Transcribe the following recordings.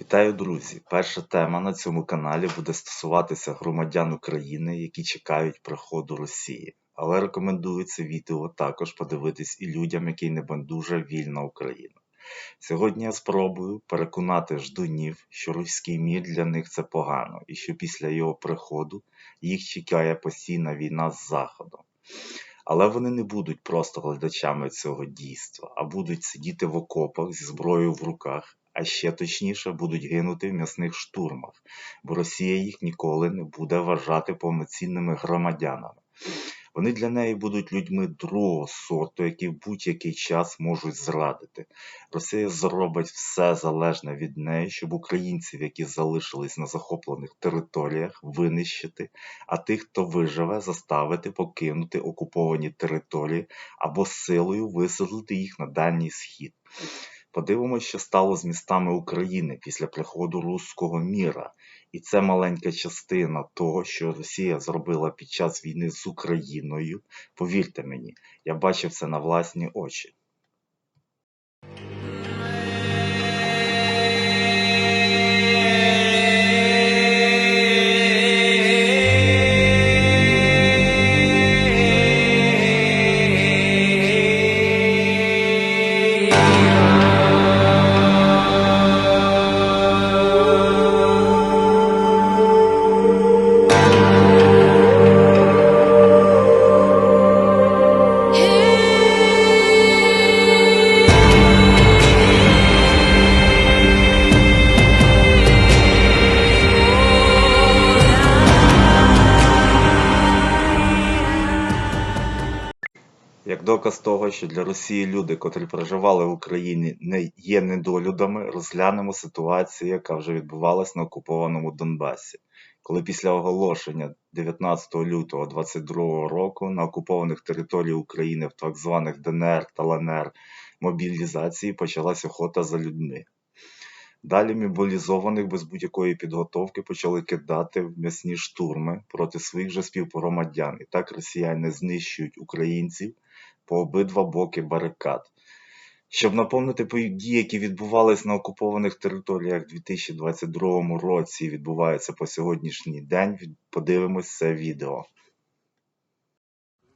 Вітаю, друзі! Перша тема на цьому каналі буде стосуватися громадян України, які чекають приходу Росії. Але рекомендую це відео також подивитись і людям, які не байдуже вільна Україна. Сьогодні я спробую переконати ждунів, що руський мір для них це погано, і що після його приходу їх чекає постійна війна з Заходом. Але вони не будуть просто глядачами цього дійства, а будуть сидіти в окопах зі зброєю в руках, а ще точніше будуть гинути в м'ясних штурмах, бо Росія їх ніколи не буде вважати повноцінними громадянами. Вони для неї будуть людьми другого сорту, які в будь-який час можуть зрадити. Росія зробить все залежне від неї, щоб українців, які залишились на захоплених територіях, винищити, а тих, хто виживе, заставити покинути окуповані території або силою висадити їх на дальній схід. Подивимось, що стало з містами України після приходу руського міра. І це маленька частина того, що Росія зробила під час війни з Україною. Повірте мені, я бачив це на власні очі. Того, що для Росії люди, котрі проживали в Україні, не є недолюдами, розглянемо ситуацію, яка вже відбувалась на окупованому Донбасі. Коли після оголошення 19 лютого 2022 року на окупованих територіях України в так званих ДНР та ЛНР мобілізації почалась охота за людьми. Далі мобілізованих без будь-якої підготовки почали кидати в м'ясні штурми проти своїх же співгромадян. І так росіяни знищують українців по обидва боки барикад. Щоб наповнити події, які відбувались на окупованих територіях у 2022 році і відбуваються по сьогоднішній день, від- подивимось це відео.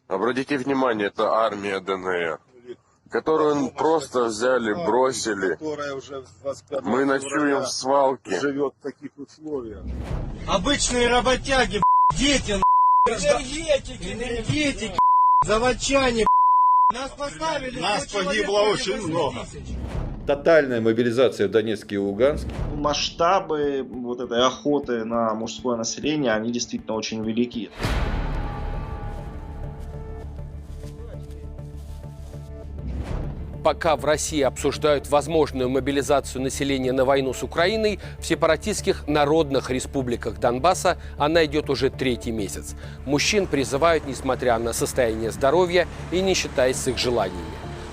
Обратите внимание, это армия ДНР, которую просто взяли, бросили. Которая уже с 25 Мы ночуем февраля в свалке. живет в таких условиях. Обычные работяги, б***ь, дети, н***, энергетики, энергетики, б***ь, заводчане. Нас поставили. Нас 100 человек погибло очень 8 много. тотальная мобилизация в Донецке и Луганске. масштабы вот этой охоты на мужское население, они действительно очень велики. Пока в России обсуждают возможную мобилизацию населения на войну с Украиной, в сепаратистских народных республиках Донбасса она идет уже третий месяц. Мужчин призывают, несмотря на состояние здоровья и не считаясь с их желаниями.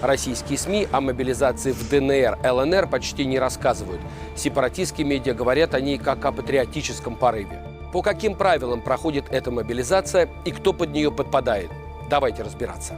Российские СМИ о мобилизации в ДНР, ЛНР почти не рассказывают. Сепаратистские медиа говорят о ней как о патриотическом порыве. По каким правилам проходит эта мобилизация и кто под нее подпадает? Давайте разбираться.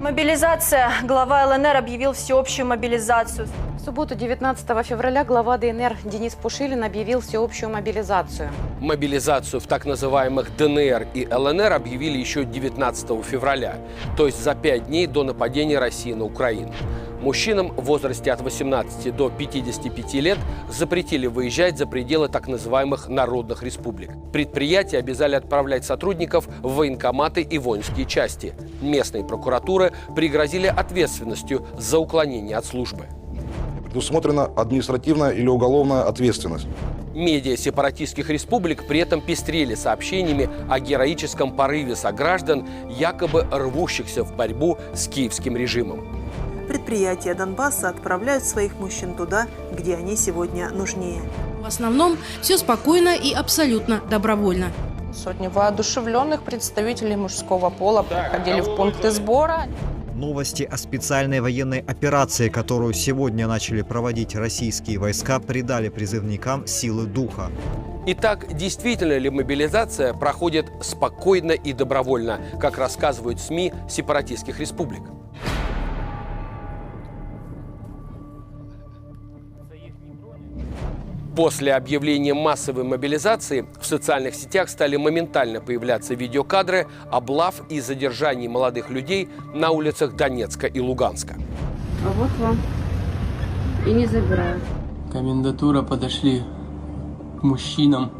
Мобилизация. Глава ЛНР объявил всеобщую мобилизацию. В субботу 19 февраля глава ДНР Денис Пушилин объявил всеобщую мобилизацию. Мобилизацию в так называемых ДНР и ЛНР объявили еще 19 февраля, то есть за пять дней до нападения России на Украину. Мужчинам в возрасте от 18 до 55 лет запретили выезжать за пределы так называемых народных республик. Предприятия обязали отправлять сотрудников в военкоматы и воинские части. Местные прокуратуры пригрозили ответственностью за уклонение от службы. предусмотрена административная или уголовная ответственность. Медиа сепаратистских республик при этом пестрели сообщениями о героическом порыве сограждан, якобы рвущихся в борьбу с киевским режимом. Предприятия Донбасса отправляют своих мужчин туда, где они сегодня нужнее. В основном все спокойно и абсолютно добровольно. Сотни воодушевленных представителей мужского пола приходили в пункты сбора. Новости о специальной военной операции, которую сегодня начали проводить российские войска, придали призывникам силы духа. Итак, действительно ли мобилизация проходит спокойно и добровольно, как рассказывают СМИ сепаратистских республик? После объявления массовой мобилизации в социальных сетях стали моментально появляться видеокадры облав и задержаний молодых людей на улицах Донецка и Луганска. А вот вам. И не забирают. Комендатура подошли к мужчинам,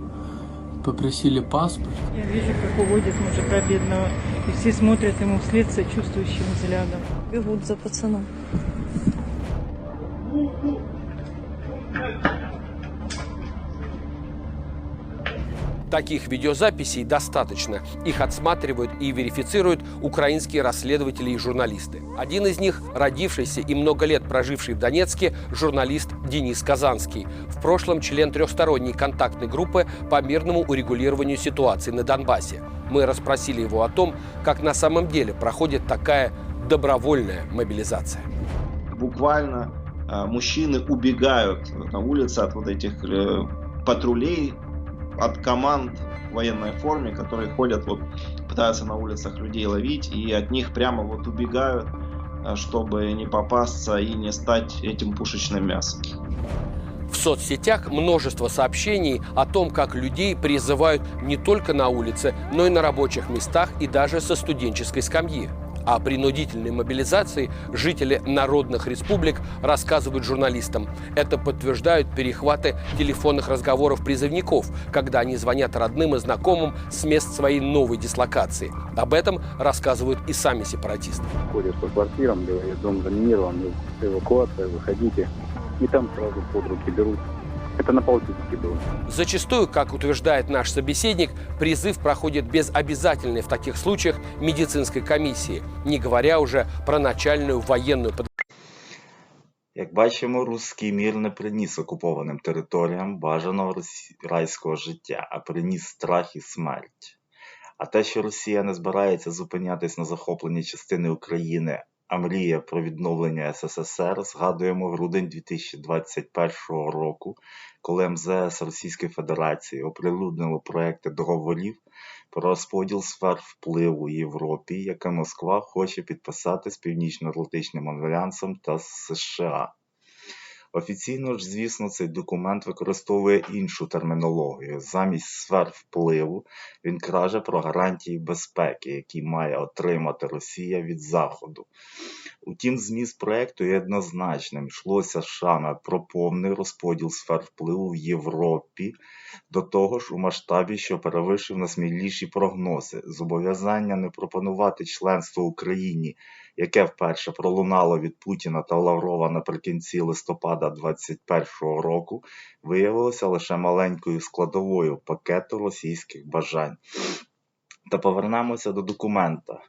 попросили паспорт. Я вижу, как уводят мужика бедного, и все смотрят ему вслед сочувствующим взглядом. Бегут за пацаном. Таких видеозаписей достаточно. Их отсматривают и верифицируют украинские расследователи и журналисты. Один из них – родившийся и много лет проживший в Донецке журналист Денис Казанский. В прошлом член трехсторонней контактной группы по мирному урегулированию ситуации на Донбассе. Мы расспросили его о том, как на самом деле проходит такая добровольная мобилизация. Буквально э, мужчины убегают на улице от вот этих э, патрулей, от команд в военной форме, которые ходят, вот, пытаются на улицах людей ловить, и от них прямо вот убегают, э, чтобы не попасться и не стать этим пушечным мясом. В соцсетях множество сообщений о том, как людей призывают не только на улице, но и на рабочих местах и даже со студенческой скамьи. О принудительной мобилизации жители народных республик рассказывают журналистам. Это подтверждают перехваты телефонных разговоров призывников, когда они звонят родным и знакомым с мест своей новой дислокации. Об этом рассказывают и сами сепаратисты. Ходят по квартирам, говорят, дом заминирован, эвакуация, выходите. И там сразу под руки берут. Это на полтиннике было. Зачастую, как утверждает наш собеседник, призыв проходит без обязательной в таких случаях медицинской комиссии, не говоря уже про начальную военную подготовку. Як бачимо, руський мір не приніс окупованим територіям бажаного росі- райського життя, а приніс страх і смерть. А те, що Росія не збирається зупинятись на захопленні частини України, а мрія про відновлення СССР, згадуємо грудень 2021 року, коли МЗС Російської Федерації оприлюднило проекти договорів про розподіл сфер впливу Європі, яке Москва хоче підписати з Північно-Атлантичним альянсом та США. Офіційно ж, звісно, цей документ використовує іншу термінологію. Замість сфер впливу він каже про гарантії безпеки, які має отримати Росія від Заходу. Утім, зміст проекту є однозначним. Йшлося саме про повний розподіл сфер впливу в Європі, до того ж у масштабі, що перевищив насміліші прогнози. Зобов'язання не пропонувати членство Україні, яке вперше пролунало від Путіна та Лаврова наприкінці листопада 2021 року, виявилося лише маленькою складовою пакету російських бажань. Та повернемося до документа.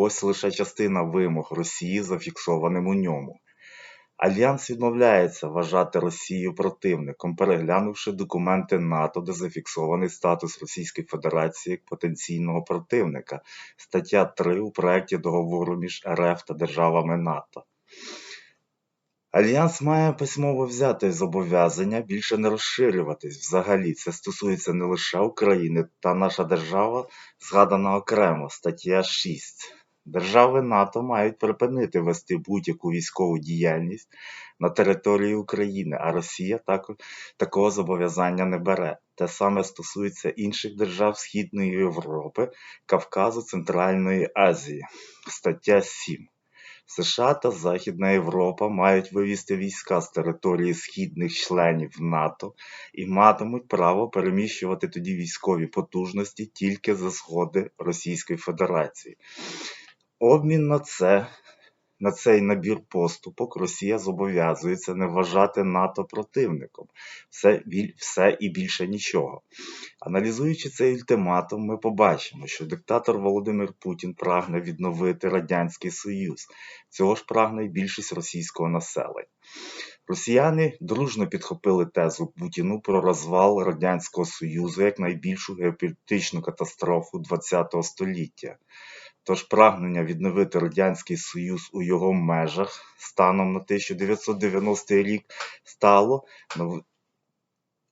Ось лише частина вимог Росії, зафіксованим у ньому. Альянс відмовляється вважати Росію противником, переглянувши документи НАТО, де зафіксований статус Російської Федерації як потенційного противника, стаття 3 у проєкті договору між РФ та державами НАТО. Альянс має письмово взяти зобов'язання більше не розширюватись взагалі. Це стосується не лише України, та наша держава згадана окремо, стаття 6. Держави НАТО мають припинити вести будь-яку військову діяльність на території України, а Росія також такого зобов'язання не бере. Те саме стосується інших держав Східної Європи, Кавказу, Центральної Азії. Стаття 7. США та Західна Європа мають вивести війська з території східних членів НАТО і матимуть право переміщувати тоді військові потужності тільки за згоди Російської Федерації. Обмін на це, на цей набір поступок Росія зобов'язується не вважати НАТО противником. Все, все і більше нічого. Аналізуючи цей ультиматум, ми побачимо, що диктатор Володимир Путін прагне відновити Радянський Союз. Цього ж прагне й більшість російського населення. Росіяни дружно підхопили тезу Путіну про розвал Радянського Союзу як найбільшу геополітичну катастрофу ХХ століття. Тож прагнення відновити Радянський Союз у його межах станом на 1990 рік стало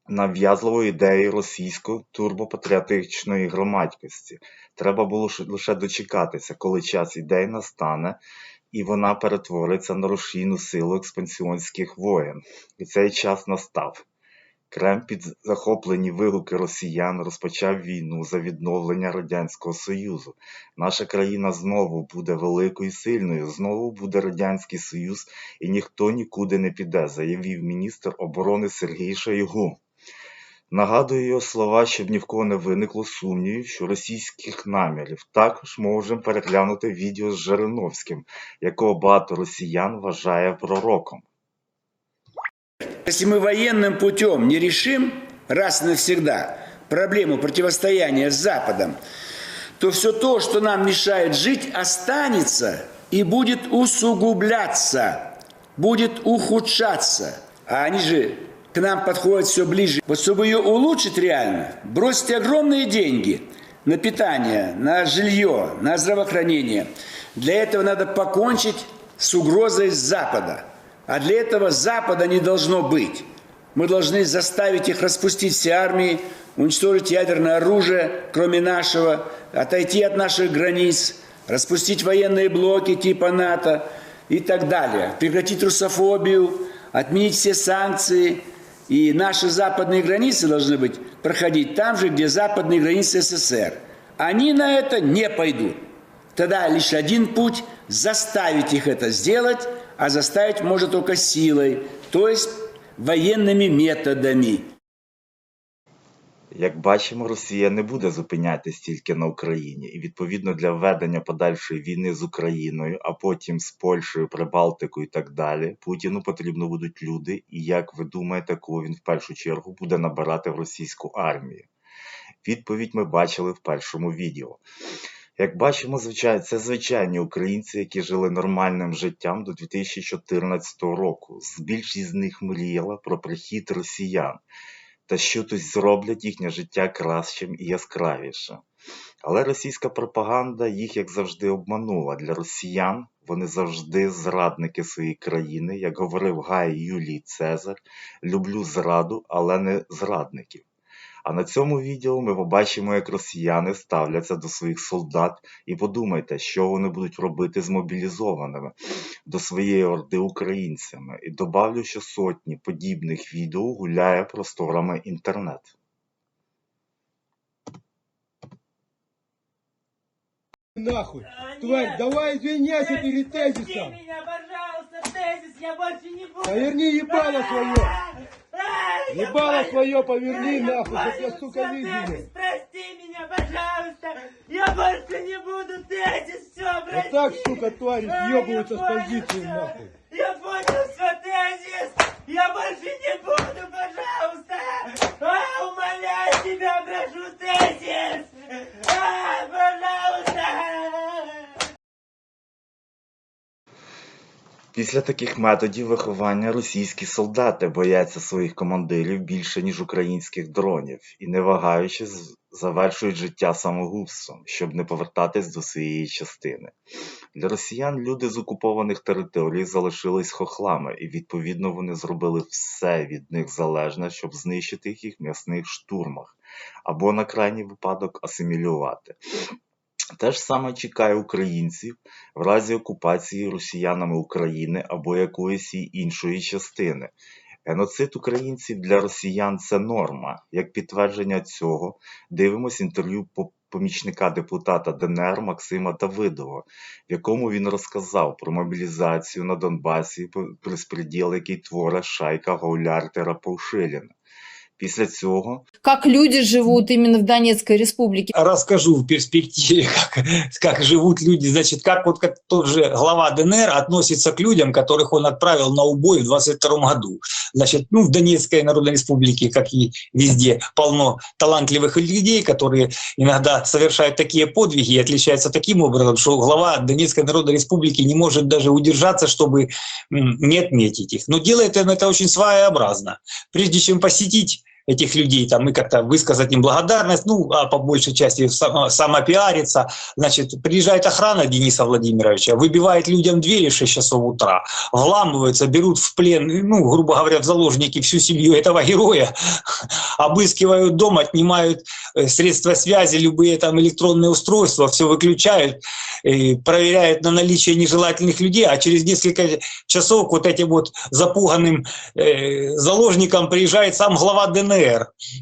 нав'язливою ідеєю російської турбопатріотичної громадськості. Треба було лише дочекатися, коли час ідей настане, і вона перетвориться на рушійну силу експансіонських воєн. І цей час настав. Кремль під захоплені вигуки росіян розпочав війну за відновлення Радянського Союзу. Наша країна знову буде великою і сильною, знову буде Радянський Союз і ніхто нікуди не піде, заявив міністр оборони Сергій Шойгу. Нагадую його слова, щоб ні в кого не виникло сумнівів, що російських намірів. Також можемо переглянути відео з Жириновським, якого багато росіян вважає пророком. Если мы военным путем не решим раз и навсегда проблему противостояния с Западом, то все то, что нам мешает жить, останется и будет усугубляться, будет ухудшаться. А они же к нам подходят все ближе. Вот чтобы ее улучшить реально, бросьте огромные деньги на питание, на жилье, на здравоохранение. Для этого надо покончить с угрозой Запада. А для этого Запада не должно быть. Мы должны заставить их распустить все армии, уничтожить ядерное оружие, кроме нашего, отойти от наших границ, распустить военные блоки типа НАТО и так далее, прекратить русофобию, отменить все санкции. И наши западные границы должны быть проходить там же, где западные границы СССР. Они на это не пойдут. Тогда лишь один путь – заставить их это сделать, а заставить может только силой, то есть военными методами. Як бачимо, Росія не буде зупинятись тільки на Україні, і відповідно для ведення подальшої війни з Україною, а потім з Польщею, Прибалтикою і так далі, Путіну потрібно будуть люди, і як ви думаєте, кого він в першу чергу буде набирати в російську армію? Відповідь ми бачили в першому відео. Як бачимо, звичай... це звичайні українці, які жили нормальним життям до 2014 року. Більшість з них мріяла про прихід росіян та що тут зроблять їхнє життя кращим і яскравішим. Але російська пропаганда їх, як завжди, обманула. Для росіян вони завжди зрадники своєї країни, як говорив Гай Юлій Цезар, люблю зраду, але не зрадників. А на цьому відео ми побачимо, як росіяни ставляться до своїх солдат, і подумайте, що вони будуть робити з мобілізованими до своєї орди українцями. І добавлю, що сотні подібних відео гуляє просторами інтернет. Нахуй. Тварь, давай извиняйся перед тезисом. Меня, я больше не буду. Поверни ебало свое. Ебало свое поверни нахуй, чтоб я, сука, видел. Прости меня, пожалуйста. Я больше не буду тезис, все, прости. Вот так, сука, твари съебываются с позиции нахуй. Я понял, что тезис. Я больше не буду, пожалуйста. А, умоляю тебя, прошу тезис. А, пожалуйста. Після таких методів виховання російські солдати бояться своїх командирів більше, ніж українських дронів, і не вагаючи з- завершують життя самогубством, щоб не повертатись до своєї частини. Для росіян люди з окупованих територій залишились хохлами, і відповідно вони зробили все від них залежне, щоб знищити їх в м'ясних штурмах, або на крайній випадок асимілювати. Те ж саме чекає українців в разі окупації росіянами України або якоїсь іншої частини. Геноцид українців для росіян це норма. Як підтвердження цього, дивимось інтерв'ю по- помічника депутата ДНР Максима Давидова, в якому він розказав про мобілізацію на Донбасі, про безпреділ, який творить шайка Гауляйтера Паушиліна. Після цього Как люди живут именно в Донецкой республике. Расскажу в перспективе, как, как живут люди. Значит, как вот как тот же глава ДНР относится к людям, которых он отправил на убой в 22 году. Значит, ну, в Донецкой Народной Республике, как и везде, полно талантливых людей, которые иногда совершают такие подвиги и отличаются таким образом, что глава Донецкой Народной Республики не может даже удержаться, чтобы не отметить их. Но делает он это очень своеобразно. Прежде чем посетить этих людей, там, и как-то высказать им благодарность, ну, а по большей части само- самопиариться. Значит, приезжает охрана Дениса Владимировича, выбивает людям двери в 6 часов утра, вламываются, берут в плен, ну, грубо говоря, в заложники всю семью этого героя, обыскивают дом, отнимают э, средства связи, любые там электронные устройства, все выключают, э, проверяют на наличие нежелательных людей, а через несколько часов вот этим вот запуганным э, заложникам приезжает сам глава ДНР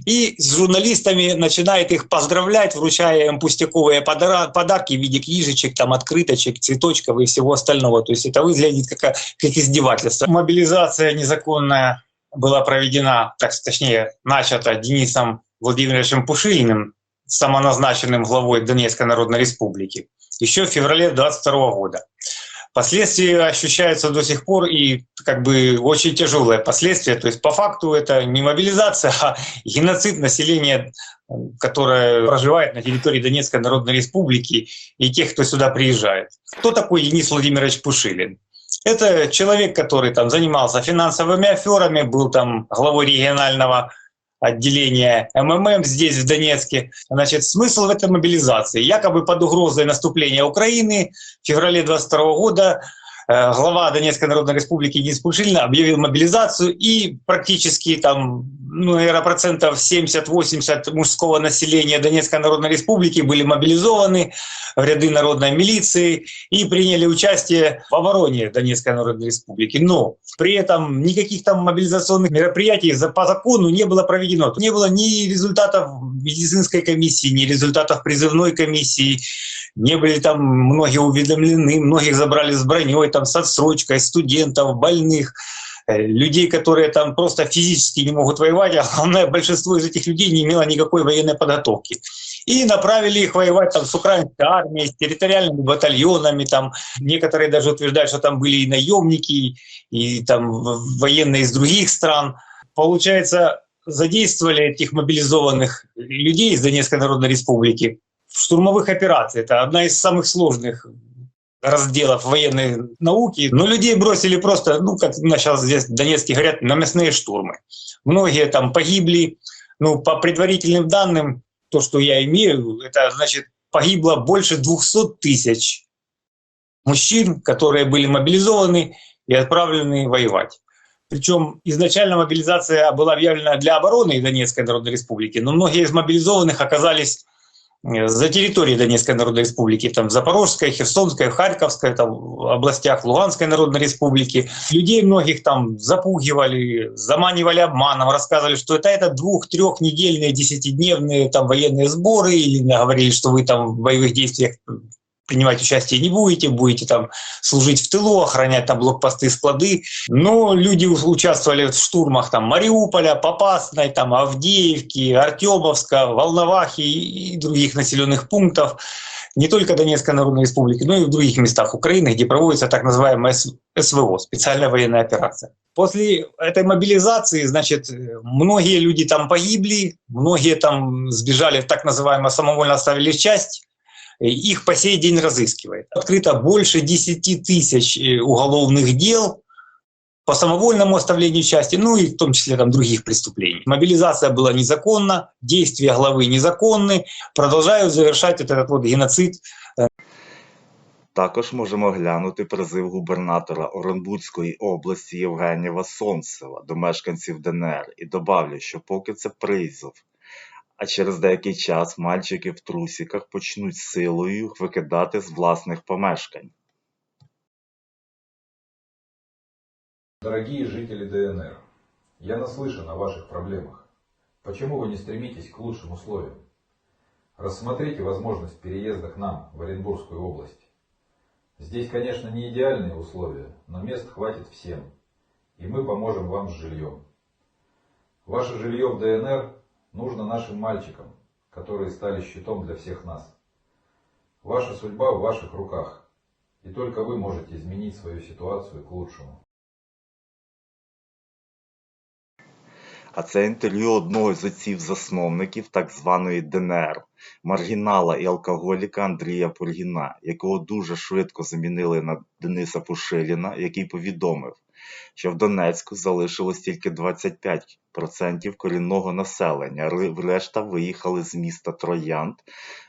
и с журналистами начинает их поздравлять, вручая им пустяковые подарки в виде книжечек, там, открыточек, цветочков и всего остального. То есть это выглядит как, как издевательство. Мобилизация незаконная была проведена, так, точнее, начата Денисом Владимировичем Пушилиным, самоназначенным главой Донецкой Народной Республики, еще в феврале 22 года. Последствия ощущаются до сих пор и как бы очень тяжелые последствия. То есть по факту это не мобилизация, а геноцид населения, которое проживает на территории Донецкой Народной Республики и тех, кто сюда приезжает. Кто такой Денис Владимирович Пушилин? Это человек, который там занимался финансовыми аферами, был там главой регионального отделения МММ здесь, в Донецке. Значит, смысл в этой мобилизации. Якобы под угрозой наступления Украины в феврале 22 года э, глава Донецкой Народной Республики Денис Пушилин объявил мобилизацию, и практически там, ну, наверное, процентов 70-80 мужского населения Донецкой Народной Республики были мобилизованы в ряды народной милиции и приняли участие в обороне Донецкой Народной Республики. Но при этом никаких там мобилизационных мероприятий по закону не было проведено. Не было ни результатов медицинской комиссии, ни результатов призывной комиссии. Не были там многие уведомлены, многих забрали с броней, там с отсрочкой, студентов, больных э, людей, которые там просто физически не могут воевать, а главное, большинство из этих людей не имело никакой военной подготовки. И направили их воевать там, с украинской армией, с территориальными батальонами. Там. Некоторые даже утверждают, что там были и наемники, и там военные из других стран. Получается, задействовали этих мобилизованных людей из Донецкой Народной Республики штурмовых операциях. Это одна из самых сложных разделов военной науки. Но людей бросили просто, ну, как у сейчас здесь в Донецке говорят, на мясные штурмы. Многие там погибли. Ну, по предварительным данным, то, что я имею, это значит погибло больше 200 тысяч мужчин, которые были мобилизованы и отправлены воевать. Причем изначально мобилизация была объявлена для обороны Донецкой Народной Республики, но многие из мобилизованных оказались за территорией Донецкой Народной Республики, там в Запорожской, Херсонской, Харьковской там, областях Луганской Народной Республики. Людей многих там запугивали, заманивали обманом, рассказывали, что это, это двух-трехнедельные, десятидневные там военные сборы, или говорили, что вы там в боевых действиях принимать участие не будете, будете там служить в тылу, охранять там блокпосты, склады. Но люди участвовали в штурмах там Мариуполя, Попасной, там Авдеевки, Артемовска, Волновахи и других населенных пунктов. Не только Донецкой Народной Республики, но и в других местах Украины, где проводится так называемая СВО, специальная военная операция. После этой мобилизации, значит, многие люди там погибли, многие там сбежали, так называемое самовольно оставили часть, их по сей день разыскивает. Открыто больше 10 тысяч э, уголовных дел по самовольному оставлению части, ну и в том числе там других преступлений. Мобилизация была незаконна, действия главы незаконны, продолжают завершать этот вот геноцид Також можемо глянути призив губернатора Оренбурзької області Євгенєва Сонцева до мешканців ДНР і добавлю, що поки це призов, а через деякий час мальчики в трусіках почнуть силою їх викидати з власних помешкань. Дорогие жители ДНР, я наслышан о ваших проблемах. Почему вы не стремитесь к лучшим условиям? Рассмотрите возможность переезда к нам в Оренбургскую область. Здесь, конечно, не идеальные условия, но мест хватит всем, и мы поможем вам с жильем. Ваше жилье в ДНР нужно нашим мальчикам, которые стали щитом для всех нас. Ваша судьба в ваших руках, и только вы можете изменить свою ситуацию к лучшему. А це інтерв'ю одного з отців-засновників так званої ДНР, маргінала і алкоголіка Андрія Пургіна, якого дуже швидко замінили на Дениса Пушиліна, який повідомив, що в Донецьку залишилось тільки 25% корінного населення, ри- решта виїхали з міста Троянд,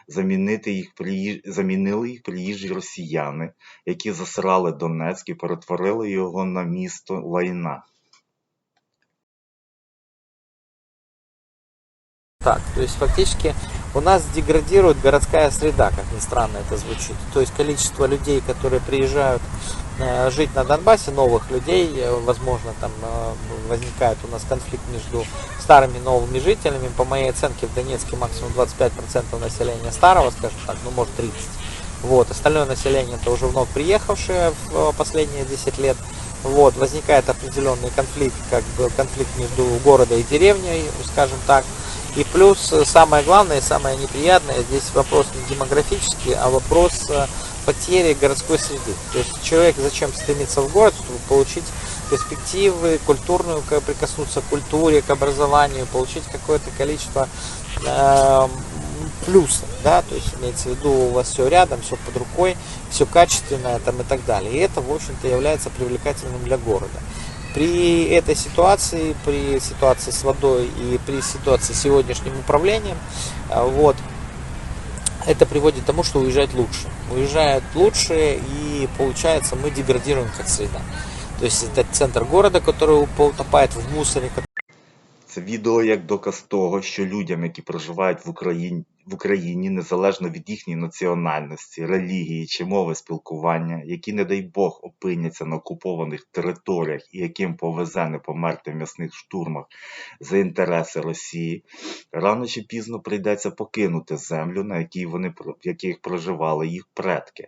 замінити їх приїж... замінили їх приїжджі росіяни, які засрали Донецьк і перетворили його на місто лайна. Так, то есть фактически у нас деградирует городская среда, как ни странно это звучит. То есть количество людей, которые приезжают э, жить на Донбассе, новых людей, э, возможно, там э, возникает у нас конфликт между старыми и новыми жителями. По моей оценке в Донецке максимум 25% населения старого, скажем так, ну может 30%. Вот, остальное население это уже вновь приехавшее в последние 10 лет. Вот, возникает определенный конфликт, как бы конфликт между городом и деревней, скажем так. И плюс э, самое главное, самое неприятное, здесь вопрос не демографический, а вопрос э, потери городской среды. То есть человек зачем стремится в город, чтобы получить перспективы, культурную, прикоснуться к культуре, к образованию, получить какое-то количество э, плюсов, да, то есть имеется в виду у вас все рядом, все под рукой, все качественное там и так далее. И это, в общем-то, является привлекательным для города. При этой ситуации, при ситуации с водой и при ситуации с сегодняшним управлением, э, вот, это приводит к тому, что уезжает лучше. Уезжает лучше и получается мы деградируем как среда. То есть это центр города, который утопает в мусоре. Це відео як доказ того, що людям, які проживають в Україні, в Україні, незалежно від їхньої національності, релігії чи мови спілкування, які, не дай Бог, опиняться на окупованих територіях і яким повезе не померти в м'ясних штурмах за інтереси Росії, рано чи пізно прийдеться покинути землю, на якій вони яких проживали їх предки.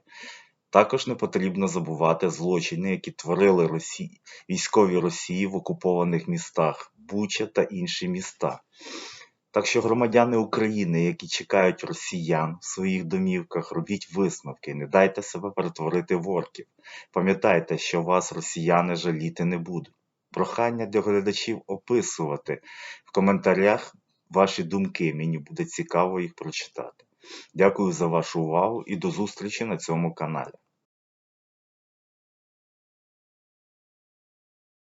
Також не потрібно забувати злочини, які творили Росії, військові Росії в окупованих містах Буча та інші міста. Так що громадяни України, які чекають росіян в своїх домівках, робіть висновки, не дайте себе перетворити в орків. Пам'ятайте, що вас росіяни жаліти не будуть. Прохання для глядачів описувати в коментарях ваші думки. Мені буде цікаво їх прочитати. Дякую за вашу увагу і до зустрічі на цьому каналі.